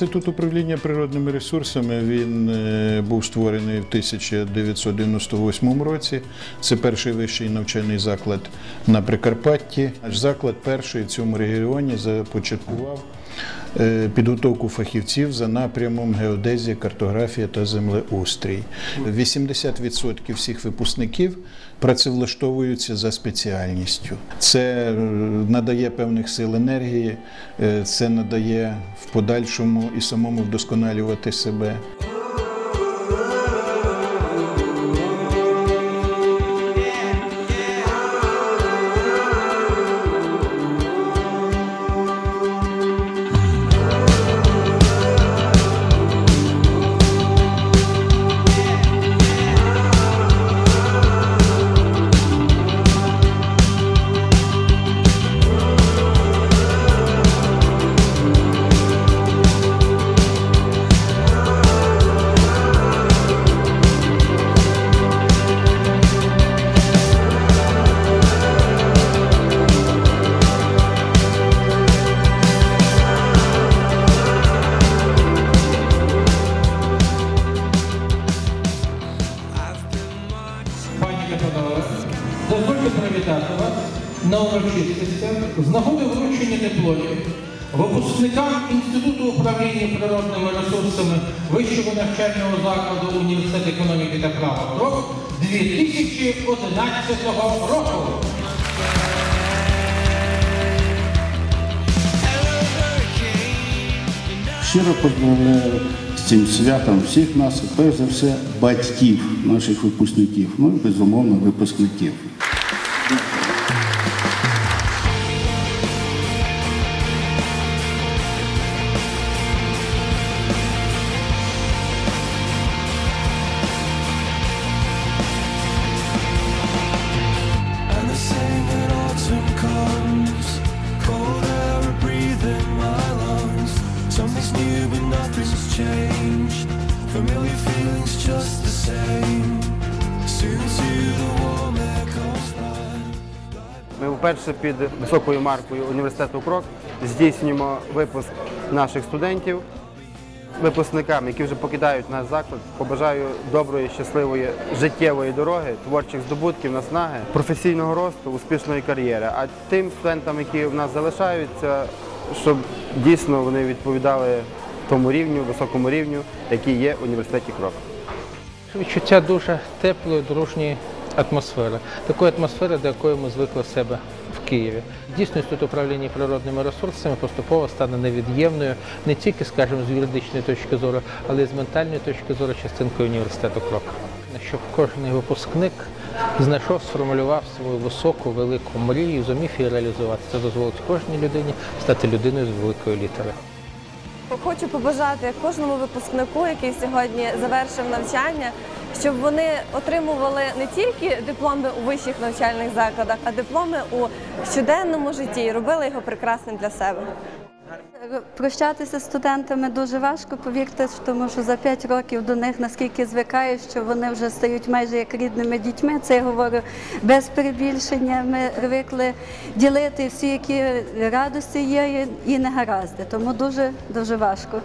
Інститут управління природними ресурсами він е, був створений в 1998 році. Це перший вищий навчальний заклад на Прикарпатті. Наш заклад перший в цьому регіоні започаткував підготовку фахівців за напрямом геодезія, картографія та землеустрій. 80% всіх випускників працевлаштовуються за спеціальністю. Це е, надає певних сил енергії, е, це надає в подальшому і самому вдосконалювати себе. Дозвольте привітати вас на урочистостях з нагоди вручення дипломів випускникам Інституту управління природними ресурсами Вищого навчального закладу Університету економіки та права КРОК 2011 року. Щиро поздравляю з цим святом всіх нас, перш за все, батьків наших випускників, ну і безумовно випускників. Ми вперше під високою маркою університету Крок здійснюємо випуск наших студентів. Випускникам, які вже покидають наш заклад, побажаю доброї, щасливої життєвої дороги, творчих здобутків, наснаги, професійного росту, успішної кар'єри. А тим студентам, які в нас залишаються, щоб дійсно вони відповідали тому рівню, високому рівню, який є в університеті Крок. Відчуття дуже теплої, дружньої атмосфери. Такої атмосфери, до якої ми звикли себе в Києві. Дійсно, інститут управління природними ресурсами поступово стане невід'ємною не тільки, скажімо, з юридичної точки зору, але й з ментальної точки зору частинкою університету Крок. Щоб кожен випускник знайшов, сформулював свою високу, велику мрію, зумів її реалізувати. Це дозволить кожній людині стати людиною з великої літери. Хочу побажати кожному випускнику, який сьогодні завершив навчання, щоб вони отримували не тільки дипломи у вищих навчальних закладах, а дипломи у щоденному житті і робили його прекрасним для себе. Прощатися з студентами дуже важко, повірте, тому що за 5 років до них наскільки звикаю, що вони вже стають майже як рідними дітьми. Це я говорю без перебільшення. Ми звикли ділити всі, які радості є і негаразди. Тому дуже дуже важко.